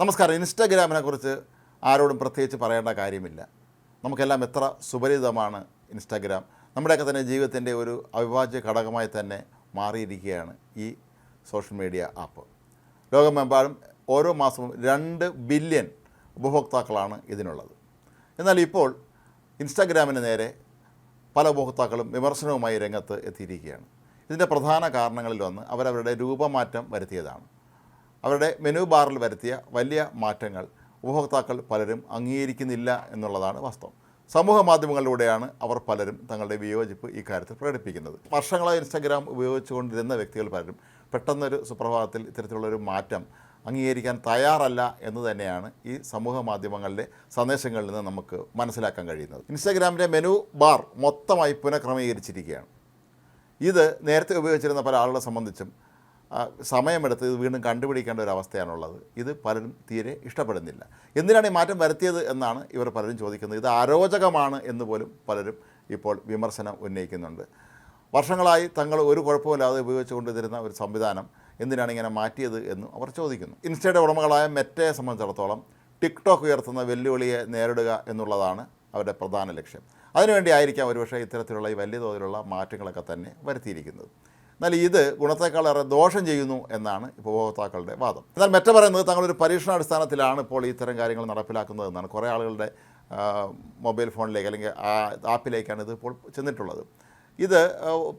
നമസ്കാരം. ഇൻസ്റ്റാഗ്രാമിനെ കുറിച്ച് ആരോടും പ്രത്യേകിച്ച് പറയേണ്ട കാര്യമില്ല. നമുക്കെല്ലാം എത്ര സുപരിചിതമാണ് ഇൻസ്റ്റാഗ്രാം. നമ്മുടെയൊക്കെ തന്നെ ജീവിതത്തിന്റെ ഒരു അവിഭാജ്യ ഘടകമായി തന്നെ മാറിയിരിക്കുകയാണ് ഈ സോഷ്യൽ മീഡിയ ആപ്പ്. ലോകമെമ്പാടും ഓരോ മാസവും രണ്ട് ബില്യൺ ഉപഭോക്താക്കളാണ് ഇതിനുള്ളത്. എന്നാൽ ഇപ്പോൾ ഇൻസ്റ്റാഗ്രാമിന് നേരെ പല ഉപഭോക്താക്കളും വിമർശനവുമായി രംഗത്ത് എത്തിയിരിക്കുകയാണ്. ഇതിന്റെ പ്രധാന കാരണങ്ങളിലൊന്ന് അവരവരുടെ രൂപമാറ്റം വരുത്തിയതാണ്. അവരുടെ മെനു ബാറിൽ വരുത്തിയ വലിയ മാറ്റങ്ങൾ ഉപഭോക്താക്കൾ പലരും അംഗീകരിക്കുന്നില്ല എന്നുള്ളതാണ് വാസ്തവം സമൂഹ മാധ്യമങ്ങളിലൂടെയാണ് അവർ പലരും തങ്ങളുടെ വിയോജിപ്പ് ഇക്കാര്യത്തിൽ പ്രകടിപ്പിക്കുന്നത്. വർഷങ്ങളായി ഇൻസ്റ്റാഗ്രാം ഉപയോഗിച്ചുകൊണ്ടിരുന്ന വ്യക്തികൾ പലരും പെട്ടെന്നൊരു സുപ്രഭാതത്തിൽ ഇത്തരത്തിലുള്ളൊരു മാറ്റം അംഗീകരിക്കാൻ തയ്യാറല്ല എന്ന് തന്നെയാണ് ഈ സമൂഹ മാധ്യമങ്ങളിലെ സന്ദേശങ്ങളിൽ നിന്ന് നമുക്ക് മനസ്സിലാക്കാൻ കഴിയുന്നത്. ഇൻസ്റ്റാഗ്രാമിന്റെ മെനു ബാർ മൊത്തമായി പുനഃക്രമീകരിച്ചിരിക്കുകയാണ്. ഇത് നേരത്തെ ഉപയോഗിച്ചിരുന്ന പല ആളുകളെ സംബന്ധിച്ചും സമയമെടുത്ത് ഇത് വീണ്ടും കണ്ടുപിടിക്കേണ്ട ഒരു അവസ്ഥയാണുള്ളത്. ഇത് പലരും തീരെ ഇഷ്ടപ്പെടുന്നില്ല. എന്തിനാണ് ഈ മാറ്റം വരുത്തിയത് എന്നാണ് ഇവർ പലരും ചോദിക്കുന്നത്. ഇത് അരോചകമാണ് എന്ന് പോലും പലരും ഇപ്പോൾ വിമർശനം ഉന്നയിക്കുന്നുണ്ട്. വർഷങ്ങളായി തങ്ങൾ ഒരു കുഴപ്പമില്ലാതെ ഉപയോഗിച്ചുകൊണ്ടിരുന്ന ഒരു സംവിധാനം എന്തിനാണ് ഇങ്ങനെ മാറ്റിയത് എന്നും അവർ ചോദിക്കുന്നു. ഇൻസ്റ്റയുടെ ഉടമകളായ മെറ്റയെ സംബന്ധിച്ചിടത്തോളം ടിക്ടോക്ക് ഉയർത്തുന്ന വെല്ലുവിളിയെ നേരിടുക എന്നുള്ളതാണ് അവരുടെ പ്രധാന ലക്ഷ്യം. അതിനുവേണ്ടി ആയിരിക്കാം ഒരുപക്ഷെ ഇത്തരത്തിലുള്ള ഈ വലിയ തോതിലുള്ള മാറ്റങ്ങളൊക്കെ തന്നെ വരുത്തിയിരിക്കുന്നത്. എന്നാൽ ഇത് ഗുണത്തെക്കാളേറെ ദോഷം ചെയ്യുന്നു എന്നാണ് ഉപഭോക്താക്കളുടെ വാദം. എന്നാൽ മെറ്റ പറയുന്നത് തങ്ങളൊരു പരീക്ഷണാടിസ്ഥാനത്തിലാണ് ഇപ്പോൾ ഇത്തരം കാര്യങ്ങൾ നടപ്പിലാക്കുന്നത് എന്നാണ്. കുറേ ആളുകളുടെ മൊബൈൽ ഫോണിലേക്ക് അല്ലെങ്കിൽ ആ ആപ്പിലേക്കാണ് ഇത് ഇപ്പോൾ ചെന്നിട്ടുള്ളത്. ഇത്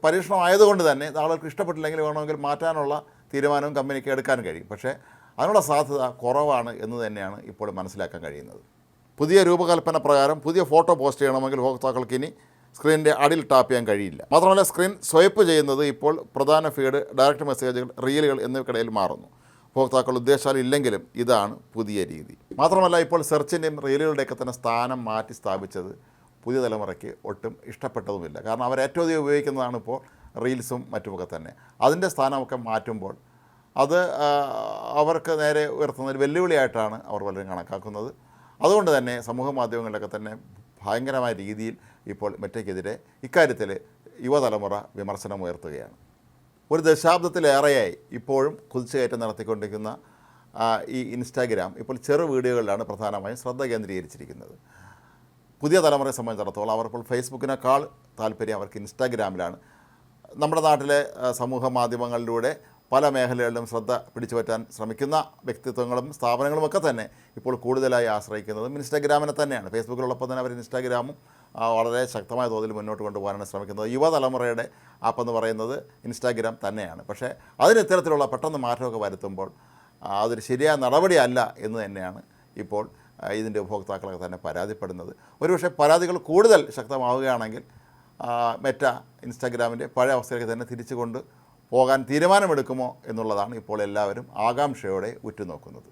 പരീക്ഷണമായതുകൊണ്ട് തന്നെ ആളുകൾക്ക് ഇഷ്ടപ്പെട്ടില്ലെങ്കിൽ വേണമെങ്കിൽ മാറ്റാനുള്ള തീരുമാനവും കമ്പനിക്ക് എടുക്കാൻ കഴിയും. പക്ഷേ അതിനുള്ള സാധ്യത കുറവാണ് എന്ന് തന്നെയാണ് ഇപ്പോൾ മനസ്സിലാക്കാൻ കഴിയുന്നത്. പുതിയ രൂപകൽപ്പന പ്രകാരം പുതിയ ഫോട്ടോ പോസ്റ്റ് ചെയ്യണമെങ്കിൽ ഉപഭോക്താക്കൾക്ക് ഇനി സ്ക്രീനിന്റെ അടിയിൽ ടാപ്പ് ചെയ്യാൻ കഴിയില്ല. മാത്രമല്ല സ്ക്രീൻ സ്വൈപ്പ് ചെയ്യുന്നത് ഇപ്പോൾ പ്രധാന ഫീഡ് ഡയറക്റ്റ് മെസ്സേജുകൾ റീലുകൾ എന്നിവയ്ക്കിടയിൽ മാറുന്നു. ഉപഭോക്താക്കൾ ഉദ്ദേശാലും ഇല്ലെങ്കിലും ഇതാണ് പുതിയ രീതി. മാത്രമല്ല ഇപ്പോൾ സെർച്ചിന്റെയും റീലുകളുടെയൊക്കെ തന്നെ സ്ഥാനം മാറ്റി സ്ഥാപിച്ചത് പുതിയ തലമുറയ്ക്ക് ഒട്ടും ഇഷ്ടപ്പെട്ടതുമില്ല. കാരണം അവർ ഏറ്റവും അധികം ഉപയോഗിക്കുന്നതാണ് ഇപ്പോൾ റീൽസും മറ്റുമൊക്കെ തന്നെ. അതിന്റെ സ്ഥാനമൊക്കെ മാറ്റുമ്പോൾ അത് അവർക്ക് നേരെ ഉയർത്തുന്ന ഒരു വെല്ലുവിളിയായിട്ടാണ് അവർ പലരും കണക്കാക്കുന്നത്. അതുകൊണ്ട് തന്നെ സമൂഹ മാധ്യമങ്ങളിലൊക്കെ തന്നെ ഭയങ്കരമായ രീതിയിൽ ഇപ്പോൾ മെറ്റയ്ക്കെതിരെ ഇക്കാര്യത്തിൽ യുവതലമുറ വിമർശനം ഉയർത്തുകയാണ്. ഒരു ദശാബ്ദത്തിലേറെയായി ഇപ്പോഴും കുതിച്ചുകയറ്റം നടത്തിക്കൊണ്ടിരിക്കുന്ന ഈ ഇൻസ്റ്റാഗ്രാം ഇപ്പോൾ ചെറു വീഡിയോകളിലാണ് പ്രധാനമായും ശ്രദ്ധ കേന്ദ്രീകരിച്ചിരിക്കുന്നത്. പുതിയ തലമുറയെ സംബന്ധിച്ചിടത്തോളം അവർ ഇപ്പോൾ ഫേസ്ബുക്കിനേക്കാൾ താല്പര്യം അവർക്ക് ഇൻസ്റ്റാഗ്രാമിലാണ്. നമ്മുടെ നാട്ടിലെ സമൂഹ മാധ്യമങ്ങളിലൂടെ പല മേഖലകളിലും ശ്രദ്ധ പിടിച്ചുപറ്റാൻ ശ്രമിക്കുന്ന വ്യക്തിത്വങ്ങളും സ്ഥാപനങ്ങളും ഒക്കെ തന്നെ ഇപ്പോൾ കൂടുതലായി ആശ്രയിക്കുന്നതും ഇൻസ്റ്റാഗ്രാമിനെ തന്നെയാണ്. ഫേസ്ബുക്കിലുള്ളപ്പോൾ തന്നെ അവർ ഇൻസ്റ്റാഗ്രാമും വളരെ ശക്തമായ തോതിൽ മുന്നോട്ട് കൊണ്ടുപോകാനാണ് ശ്രമിക്കുന്നത്. യുവതലമുറയുടെ ആപ്പെന്ന് പറയുന്നത് ഇൻസ്റ്റാഗ്രാം തന്നെയാണ്. പക്ഷേ അതിന് ഇത്തരത്തിലുള്ള പെട്ടെന്ന് മാറ്റമൊക്കെ വരുത്തുമ്പോൾ അതൊരു ശരിയായ നടപടിയല്ല എന്ന് തന്നെയാണ് ഇപ്പോൾ ഇതിന്റെ ഉപഭോക്താക്കളൊക്കെ തന്നെ പരാതിപ്പെടുന്നത്. ഒരുപക്ഷെ പരാതികൾ കൂടുതൽ ശക്തമാവുകയാണെങ്കിൽ മെറ്റ ഇൻസ്റ്റാഗ്രാമിന്റെ പഴയ അവസ്ഥയിലേക്ക് തന്നെ തിരിച്ചു കൊണ്ട് പോകാൻ തീരുമാനമെടുക്കുമോ എന്നുള്ളതാണ് ഇപ്പോൾ എല്ലാവരും ആകാംക്ഷയോടെ ഉറ്റുനോക്കുന്നത്.